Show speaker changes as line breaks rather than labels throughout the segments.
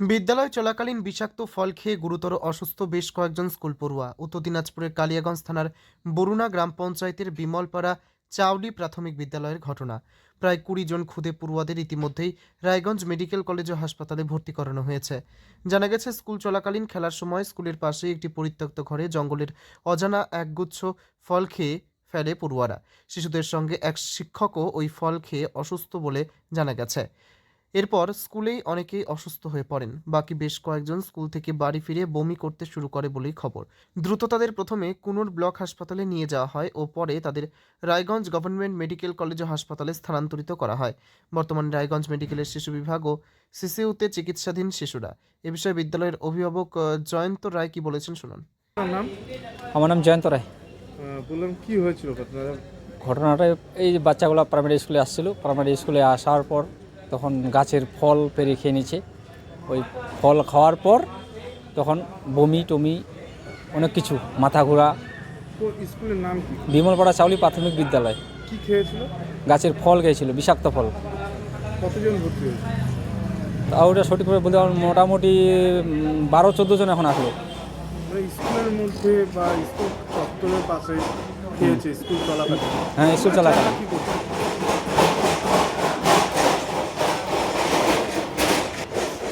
বিদ্যালয় চলাকালীন বিষাক্ত ফল খেয়ে গুরুতর অসুস্থ বেশ কয়েকজন স্কুল পড়ুয়া। উত্তর দিনাজপুরের কালিয়াগঞ্জ থানার বরুণা গ্রাম পঞ্চায়েতের বিমলপাড়া চাউলি প্রাথমিক বিদ্যালয়ের ঘটনা। প্রায় কুড়ি জন ক্ষুদে পড়ুয়াদের ইতিমধ্যেই রায়গঞ্জ মেডিকেল কলেজ ও হাসপাতালে ভর্তি করানো হয়েছে। জানা গেছে, স্কুল চলাকালীন খেলার সময় স্কুলের পাশেই একটি পরিত্যক্ত ঘরে জঙ্গলের অজানা একগুচ্ছ ফল খেয়ে ফেলে পড়ুয়ারা। শিশুদের সঙ্গে এক শিক্ষকও ওই ফল খেয়ে অসুস্থ বলে জানা গেছে। এরপর স্কুলেই অনেকেই অসুস্থ হয়ে পড়েন। বাকি বেশ কয়েকজন স্কুল থেকে বাড়ি ফিরে বমি করতে শুরু করে বলেই খবর। দ্রুত তাদের প্রথমে কুনুর ব্লক হাসপাতালে নিয়ে যাওয়া হয় ও পরে তাদের রায়গঞ্জ গভর্নমেন্ট মেডিকেল কলেজ ও হাসপাতালে স্থানান্তরিত করা হয়। বর্তমানে রায়গঞ্জ মেডিকেলের শিশু বিভাগ ও সিসিউতে চিকিৎসাধীন শিশুরা। এ বিষয়ে বিদ্যালয়ের অভিভাবক জয়ন্ত রায় কি বলেছেন শুনুন।
নাম?
আমার নাম জয়ন্ত রায়।
বললাম কি হয়েছিল ঘটনাটা?
ঘটনাটা এই বাচ্চাগুলো প্রাইমারি স্কুলে আসছিল। প্রাইমারি স্কুলে আসার পর তখন গাছের ফল পেরে খেয়ে নিচ্ছে। ওই ফল খাওয়ার পর তখন বমি টমি অনেক কিছু মাথা ঘোরা।
স্কুলের নাম কি?
বিমলপাড়া চাউলি প্রাথমিক বিদ্যালয়।
কি খেয়েছিল?
গাছের ফল খেয়েছিল বিষাক্ত ফল।
কতজন ভর্তি হয়েছে?
তা ওটা সঠিকভাবে বলতে পারব মোটামুটি বারো চোদ্দ জন এখন আসলো।
মানে স্কুলের মধ্যে বা স্কুল চত্বরের পাশে খেয়েছে স্কুল চলাকালীন।
হ্যাঁ স্কুল চালাকালীন
কি করছে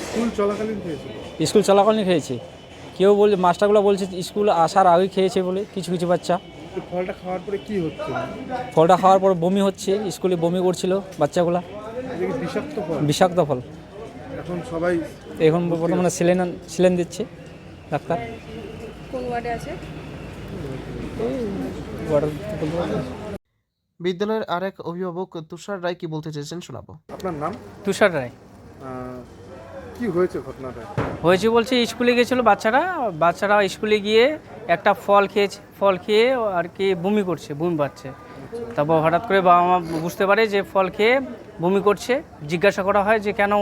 স্কুল চলাকালীন খেয়েছিল
স্কুল চলাকালীন খেয়েছে। কেউ বলছে মাস্টারগুলো বলছে স্কুল আসার আগে খেয়েছে বলে কিছু কিছু বাচ্চা।
ফলটা খাওয়ার পরে কি হচ্ছে?
ফলটা খাওয়ার পর বমি হচ্ছে স্কুলে বমি করছিল বাচ্চাগুলা।
বিষাক্ত ফল?
বিষাক্ত ফল।
এখন সবাই
এখন বর্তমানে সিলেন সিলেন দিচ্ছে ডাক্তার।
কোন ওয়ার্ডে আছে?
বিদ্যালয়ের আরেক অভিভাবক তুষার রায় কি বলতে চেয়েছেন শোনাবো।
আপনার নাম?
তুষার রায়।
কি হয়েছে ঘটনাটা?
হয়েছে বলছে স্কুলে গেছিল বাচ্চারা বাচ্চারা স্কুলে গিয়ে একটা ফল খেয়েছে ফল খেয়ে আর কি বমি করছে বমি পাচ্ছে। তারপর হঠাৎ করে বাবা মা বুঝতে পারে যে ফল খেয়ে বমি করছে জিজ্ঞাসা করা হয় যে কেন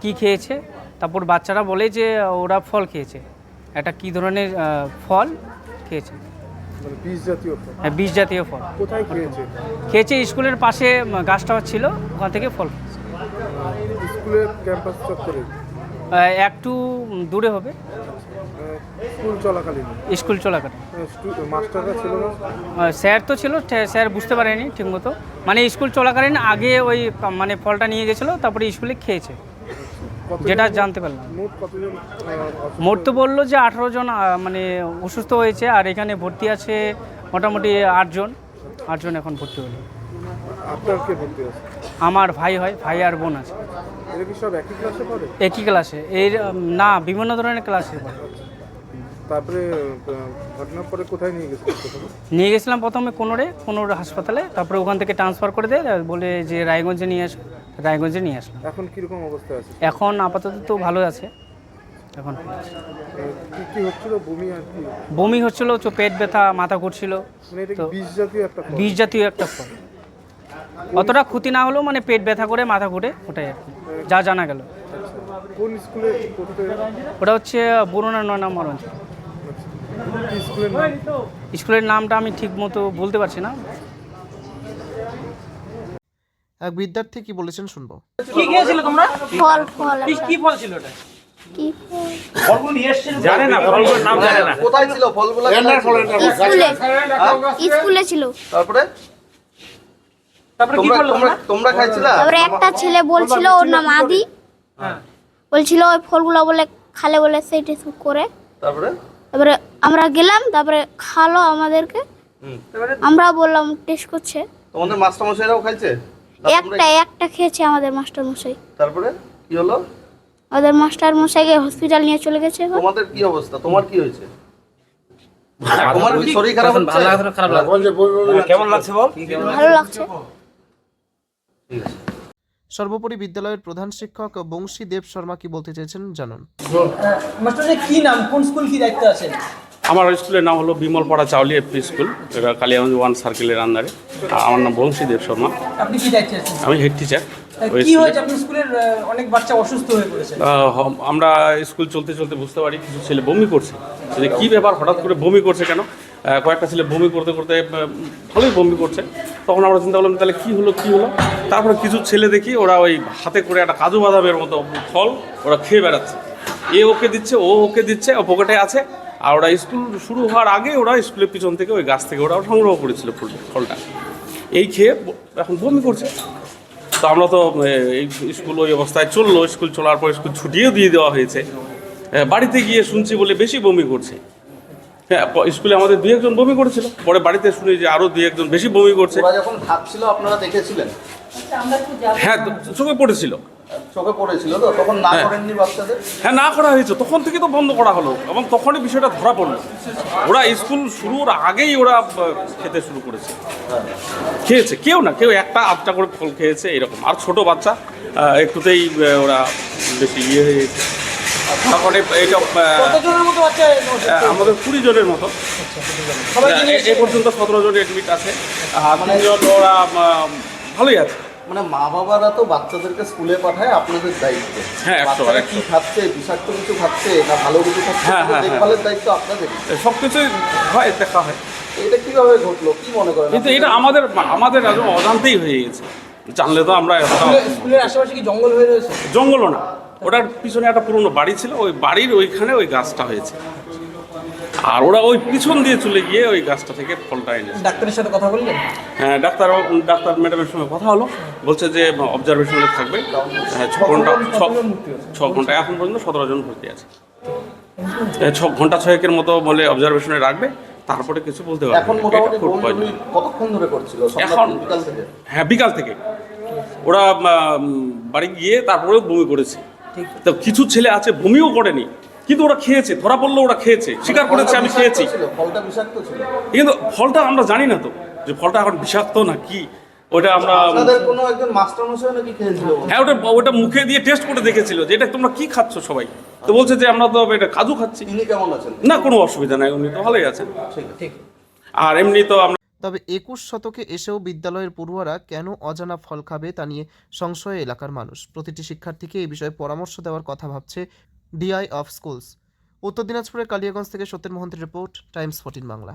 কি খেয়েছে? তারপর বাচ্চারা বলে যে ওরা ফল খেয়েছে একটা কী ধরনের ফল খেয়েছে।
মানে
হ্যাঁ বিষ জাতীয় ফল।
কোথায় খেয়েছে?
খেয়েছে স্কুলের পাশে গাছটা ছিল ওখান থেকে ফল খেয়েছে।
স্কুলের ক্যাম্পাস চত্বরে?
একটু দূরে হবে।
স্কুল চলাকালীন?
স্কুল চলাকালীন।
মাস্টাররা ছিল না?
স্যার তো ছিল স্যার বুঝতে পারেনি ঠিকমতো। মানে স্কুল চলাকালীন আগে ওই মানে ফলটা নিয়ে গেছিল তারপরে স্কুলে খেয়েছে। যেটা জানতে পারলাম।
মোট
তো বলল যে আঠারো জন মানে অসুস্থ হয়েছে আর এখানে ভর্তি আছে মোটামুটি আটজন। আটজন এখন ভর্তি হলো।
আপনার কে ভর্তি আছে
আমার ভাই হয় ভাই আর বোন আছে।
এরা কি সব একই ক্লাসে পড়ে?
একই ক্লাসে এর না বিভিন্ন ধরনের ক্লাসে পড়ে।
তারপরে ঘটনার পরে কোথায় নিয়ে গেছে প্রথমে?
নিয়ে গেছিলাম প্রথমে কোনোরে কোনোর হাসপাতালে। তারপরে ওখান থেকে ট্রান্সফার করে দেয় বলে যে রায়গঞ্জে নিয়ে আসো। রায়গঞ্জে নিয়ে আসলাম।
এখন কীরকম অবস্থায় আছে?
এখন আপাতত তো ভালো আছে। এখন
বমি
হচ্ছিল পেট ব্যথা মাথা ঘুরছিল।
মানে বিষ জাতীয় একটা ফল
বিষ জাতীয় একটা ফল অতটা ক্ষতি না হলেও মানে পেট ব্যথা করে মাথা ঘুরে ওটাই আর কি। যা জানা গেল।
কোন স্কুলে
ওটা হচ্ছে বরুণা নয় নম্বর অঞ্চল।
স্কুলের
নামটা আমি ঠিক মতো বলতে পারছি না।
এক বিদ্যার্থী কি বলেছেন শুনব।
কি খেয়েছিলে তোমরা?
ফল ফল।
কি কি ফল ছিল ওটা?
কি
ফলগুলো নিয়ে এসেছিল। জানে না ফলগুলোর নাম জানে না।
কোথায় ছিল ফলগুলো?
স্কুলে। স্কুলে ছিল।
তারপরে? তোমরা খাইছিলা?
তারপরে একটা ছেলে বলছিল ওর নাম আদি। বলছিল ওই ফলগুলো বলে খালে বলে সেইটা সব করে।
তারপরে?
তারপরে আমরা গেলাম তারপরে খালো আমাদেরকে।
হুম।
আমরা বললাম টেস্ট করছে।
তোমাদের মাস্টার মশাইরাও খাইছে
একটা একটা খেয়েছে আমাদের মাস্টার মশাই
তারপরে? কি হলো?
আমাদের মাস্টার মশাইকে হসপিটাল নিয়ে চলে গেছে
তোমাদের কি অবস্থা? তোমার কি হয়েছে? তোমার কি শরীর খারাপ হচ্ছে?
কেমন লাগছে বল?
ভালো লাগছে।
ঠিক আছে।
সর্বোপরি বিদ্যালয়ের প্রধান শিক্ষক বংশী দেব শর্মা কি বলতে চেয়েছেন জানুন।
মাস্টার কি নাম? কোন স্কুল কি দায়িত্ব আছে
আমার স্কুলের নাম হলো বিমলপাড়া চাউলি এফপি স্কুল এটা কালিয়াগঞ্জ ওয়ান সার্কেলের আন্ডারে। আমার নাম বংশী দেব শর্মা।
আপনি কি দায়িত্বে আছেন?
আমি হেড টিচার।
কি হয়েছে আপনার স্কুলের অনেক বাচ্চা অসুস্থ হয়ে পড়েছে
হ- আমরা স্কুল চলতে চলতে বুঝতে পারি কিছু ছেলে বমি করছে। যে কি ব্যাপার হঠাৎ করে বমি করছে কেন? কয়েকটা ছেলে বমি করতে করতে ভালোই বমি করছে। তখন আমরা চিন্তা করলাম, তাহলে কী হলো কী হলো? তারপরে কিছু ছেলে দেখি, ওরা ওই হাতে করে একটা কাজু বাদামের মতো ফল ওরা খেয়ে বেড়াচ্ছে। এ ওকে দিচ্ছে, ও ওকে দিচ্ছে, ও পকেটে আছে। আর ওরা স্কুল শুরু হওয়ার আগে ওরা স্কুলের পিছন থেকে ওই গাছ থেকে ওরা সংগ্রহ করেছিল ফুল, ফলটা। এই খেয়ে এখন বমি করছে। তো আমরা তো এই স্কুল ওই অবস্থায় চলল। স্কুল চলার পর স্কুল ছুটিও দিয়ে দেওয়া হয়েছে। বাড়িতে গিয়ে শুনছি বলে বেশি বমি করছে। হ্যাঁ স্কুলে আমাদের দুই একজন বমি করেছিল। পরে বাড়িতে শুনি যে আরও দুই একজন বেশি বমি করছে।
যখন খাচ্ছিল আপনারা দেখেছিলেন?
হ্যাঁ তো চোখে পড়েছিল।
চোখে পড়েছিল তো তখন না
হ্যাঁ।
করেননি বাচ্চাদের?
হ্যাঁ না করা হয়েছে। তখন থেকে তো বন্ধ করা হলো এবং তখনই বিষয়টা ধরা পড়ল। ওরা স্কুল শুরুর আগেই ওরা খেতে শুরু করেছে। খেয়েছে। কেউ না কেউ একটা আধটা করে ফল খেয়েছে এরকম। আর ছোট বাচ্চা একটুতেই ওরা বেশি ইয়ে হয়ে গেছে। তারপরে এটা আমাদের কুড়ি জনের মতো। এ- পর্যন্ত সতেরো জন অ্যাডমিট আছে। আর তিনজন ওরা ভালোই আছে।
মানে মা বাবারা তো বাচ্চাদেরকে স্কুলে পাঠায় আপনাদের দায়িত্ব।
হ্যাঁ,
বাচ্চারা কি খাচ্ছে বিষাক্ত কিছু খাচ্ছে না ভালো কিছু খাচ্ছে
হ্যাঁ, হ্যাঁ,
দেখভালের দায়িত্ব আপনাদের।
সব কিছুই হয় দেখা হয়।
এটা কীভাবে ঘটলো? কি মনে করেন
কিন্তু এটা আমাদের আমাদের অজান্তেই হয়ে গেছে। জানলে তো আমরা
স্কুলের আশেপাশে কি জঙ্গল হয়ে রয়েছে?
জঙ্গলও না। ওটার পিছনে একটা পুরনো বাড়ি ছিল ওই বাড়ির ওইখানে ওই গাছটা হয়েছে। আর ওরা ওই পিছন দিয়ে চলে গিয়ে ওই গাছটা থেকে ফলটা এনেছে।
ডাক্তারের সাথে কথা বললেন?
হ্যাঁ ডাক্তার ডাক্তার ম্যাডামের সঙ্গে কথা হলো বলছে যে অবজারভেশনে থাকবে। হ্যাঁ ছ ঘণ্টা ছ ঘণ্টা এখন পর্যন্ত সতেরো জন ভর্তি আছে। ছ ঘণ্টা ছয়েকের মতো বলে অবজারভেশনে রাখবে তারপরে কিছু বলতে পারবে
এখন মোটামুটি কতক্ষণ ধরে করছিল?
এখন
বিকাল থেকে?
হ্যাঁ বিকাল থেকে। ওরা বাড়ি গিয়ে তারপরেও বমি করেছে। তো কিছু ছেলে আছে বমিও করেনি কিন্তু ওরা খেয়েছে ধরা পড়ল ওরা খেয়েছে স্বীকার করেছে আমি খেয়েছি। কিন্তু ফলটা আমরা জানি না তো যে ফলটা এখন বিষাক্ত না কি ওটা আমরা
কোনো একজন মাস্টার মশাই নাকি খেয়েছিল?
হ্যাঁ ওটা ওটা মুখে দিয়ে টেস্ট করে দেখেছিল যে এটা তোমরা কি খাচ্ছ সবাই? তো বলছে যে আমরা তো এটা কাজু খাচ্ছি।
কেমন আছেন?
না কোনো অসুবিধা নাই উনি তো ভালোই আছেন।
ঠিক।
আর এমনি তো আমরা
তবে একুশ শতকে এসেও বিদ্যালয়ের পড়ুয়ারা কেন অজানা ফল খাবে তা নিয়ে সংশয়ে এলাকার মানুষ। প্রতিটি শিক্ষার্থীকে এই বিষয়ে পরামর্শ দেওয়ার কথা ভাবছে ডিআই অফ স্কুলস। উত্তর দিনাজপুরের কালিয়াগঞ্জ থেকে সত্যের মহন্তের রিপোর্ট, টাইমস ফোর্টিন বাংলা।